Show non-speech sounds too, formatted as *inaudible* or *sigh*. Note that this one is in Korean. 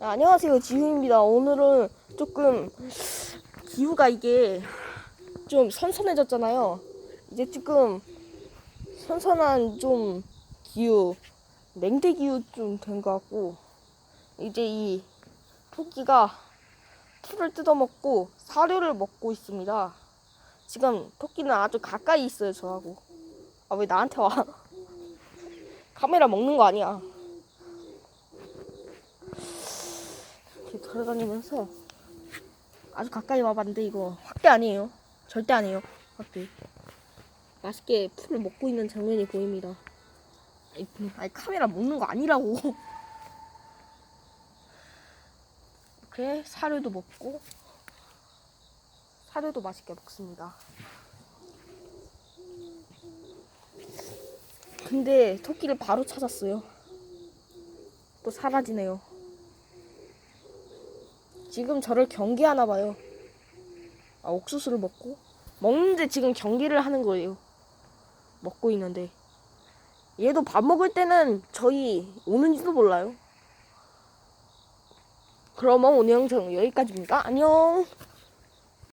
네, 안녕하세요 지훈입니다. 오늘은 조금 기후가 이게 좀 선선해졌잖아요. 이제 조금 선선한 좀 기후, 냉대 기후 좀 된 것 같고 이제 이 토끼가 풀을 뜯어먹고 사료를 먹고 있습니다. 지금 토끼는 아주 가까이 있어요 저하고. 아 왜 나한테 와? *laughs* 카메라 먹는 거 아니야. 돌아다니면서 아주 가까이 와봤는데 이거 확대 아니에요. 절대 아니에요. 확대. 맛있게 풀을 먹고 있는 장면이 보입니다. 아니, 아니 카메라 먹는 거 아니라고. *laughs* 이렇게 사료도 먹고 사료도 맛있게 먹습니다. 근데 토끼를 바로 찾았어요. 또 사라지네요. 지금 저를 경계하나 봐요. 아, 옥수수를 먹고 먹는데 지금 경계를 하는 거예요. 먹고 있는데 얘도 밥 먹을 때는 저희 오는지도 몰라요. 그러면 오늘 영상 여기까지입니다. 안녕.